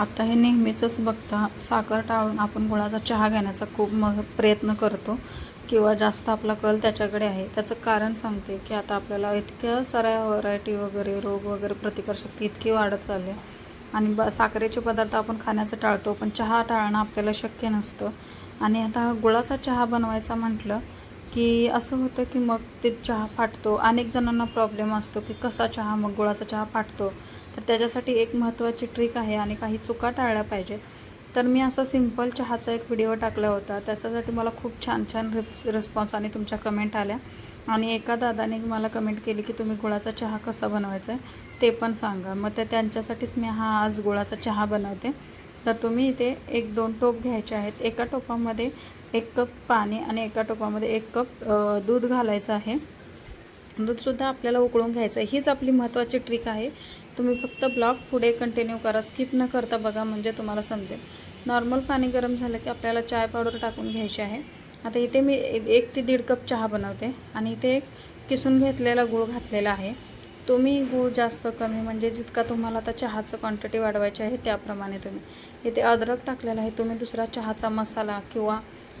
आत्ता हे नेहमीचंच बघता साखर टाळून आपण गुळाचा चहा घेण्याचा खूप म प्रयत्न करतो. किंवा जास्त आपला कल त्याच्याकडे आहे. त्याचं कारण सांगते की आता आपल्याला इतक्या साऱ्या व्हरायटी वगैरे रोग वगैरे प्रतिकारशक्ती इतकी वाढत चालली आहे. आणि ब साखरेचे पदार्थ आपण खाण्याचं टाळतो पण चहा टाळणं आपल्याला शक्य नसतं. आणि आता गुळाचा चहा बनवायचा म्हटलं की असं होतं की मग ते चहा फाटतो. अनेक जणांना प्रॉब्लेम असतो की कसा चहा मग गुळाचा चहा फाटतो. तर त्याच्यासाठी एक महत्त्वाची ट्रिक आहे आणि काही चुका टाळल्या पाहिजेत. तर मी असा सिंपल चहाचा एक व्हिडिओ टाकला होता. त्याच्यासाठी मला खूप छान छान रिस रिस्पॉन्स आणि तुमच्या कमेंट आल्या. आणि एका दादाने मला कमेंट केली की तुम्ही गुळाचा चहा कसा बनवायचा आहे ते पण सांगा. मग ते त्यांच्यासाठीच मी हा आज गुळाचा चहा बनवते. तर तुम्ही इथे एक दोन टोप घ्यायचे आहेत. एका टोपामध्ये एक कप पाणी आणि एका टोपामध्ये एक कप दूध घालायचं आहे. दूधसुद्धा आपल्याला उकळून घ्यायचं आहे. हीच आपली महत्त्वाची ट्रिक आहे. तुम्ही फक्त ब्लॉक पुढे कंटिन्यू करा. स्किप न करता बघा म्हणजे तुम्हाला समजेल. नॉर्मल पाणी गरम झालं की आपल्याला चाय पावडर टाकून घ्यायची आहे. आता इथे मी एक ते दीड कप चहा बनवते. आणि इथे एक किसून घेतलेला गूळ घातलेला आहे. तुम्ही गूळ जास्त कमी म्हणजे जितका तुम्हाला आता चहाचं क्वांटिटी वाढवायची आहे त्याप्रमाणे तुम्ही. इथे अद्रक टाकलेला आहे तुम्ही दुसरा चहाचा मसाला किंवा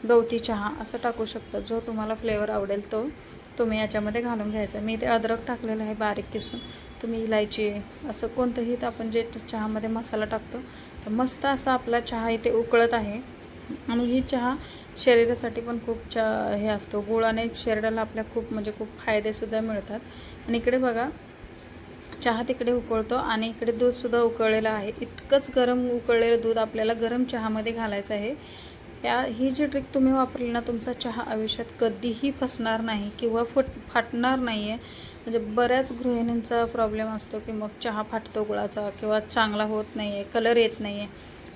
गवती चहा असं टाकू शकता. जो तुम्हाला फ्लेवर आवडेल तो तुम्ही याच्यामध्ये घालून घ्यायचा. मी इथे अद्रक टाकलेलं आहे बारीक किसून. तुम्ही इलायची असं कोणतंही तर आपण जे चहामध्ये मसाला टाकतो तर मस्त असा आपला चहा इथे उकळत आहे. आणि ही चहा शरीरासाठी पण खूप चा हे असतो. गुळाने शरीराला आपल्या खूप म्हणजे खूप फायदेसुद्धा मिळतात. आणि इकडे बघा चहा तिकडे उकळतो आणि इकडे दूधसुद्धा उकळलेलं आहे. इतकंच गरम उकळलेलं दूध आपल्याला गरम चहामध्ये घालायचं आहे. या ही जी ट्रिक तुम्ही वापरली ना तुमचा चहा आयुष्यात कधीही फसणार नाही किंवा फुट फाटणार नाही आहे म्हणजे बऱ्याच गृहिणींचा प्रॉब्लेम असतो की मग चहा फाटतो गुळाचा किंवा चांगला होत नाही आहे कलर येत नाही आहे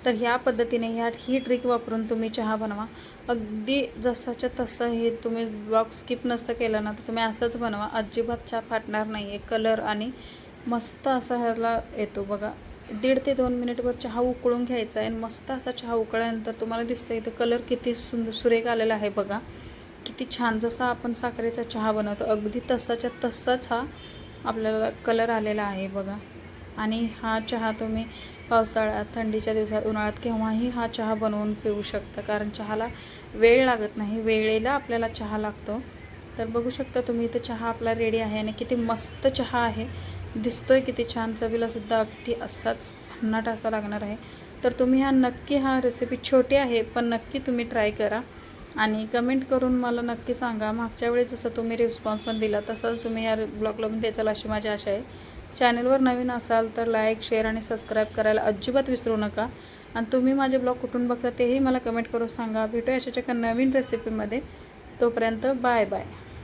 तर ह्या पद्धतीने ह्या ही ट्रिक वापरून तुम्ही चहा बनवा. अगदी जसाच्या तसं हे तुम्ही ब्लॉग स्किप नसतं केलं ना तर तुम्ही असंच बनवा. अजिबात चहा फाटणार नाही आहे कलर आणि मस्त असा ह्याला येतो बघा. दीड ते दोन मिनिटभर चहा उकळून घ्यायचा आहे. आणि मस्त असा चहा उकळल्यानंतर तुम्हाला दिसतं इथं कलर किती सुंदर सुरेख आलेला आहे बघा. किती छान जसा आपण साखरेचा चहा बनवतो अगदी तसाच्या तसाच हा आपल्याला कलर आलेला आहे बघा. आणि हा चहा तुम्ही पावसाळ्यात थंडीच्या दिवसात उन्हाळ्यात केव्हाही हा चहा बनवून पिऊ शकता. कारण चहाला वेळ लागत नाही वेळेला आपल्याला चहा लागतो. तर बघू शकता तुम्ही इथे चहा आपला रेडी आहे आणि किती मस्त चहा आहे. दिसतोय किती छान चवीलासुद्धा अगदी असाच भन्नाट असा लागणार आहे. तर तुम्ही हा नक्की हा रेसिपी छोटी आहे पण नक्की तुम्ही ट्राय करा. आणि कमेंट करून मला नक्की सांगा. मागच्या वेळी जसं तुम्ही रिस्पॉन्स पण दिला तसंच तुम्ही या ब्लॉगला पण द्याचाल अशी माझी आशा आहे. चॅनलवर नवीन असाल तर लाईक शेअर आणि सबस्क्राईब करायला अजिबात विसरू नका. आणि तुम्ही माझे ब्लॉग कुठून बघता तेही मला कमेंट करून सांगा. भेटूया अशाच्या एका नवीन रेसिपीमध्ये तोपर्यंत बाय बाय.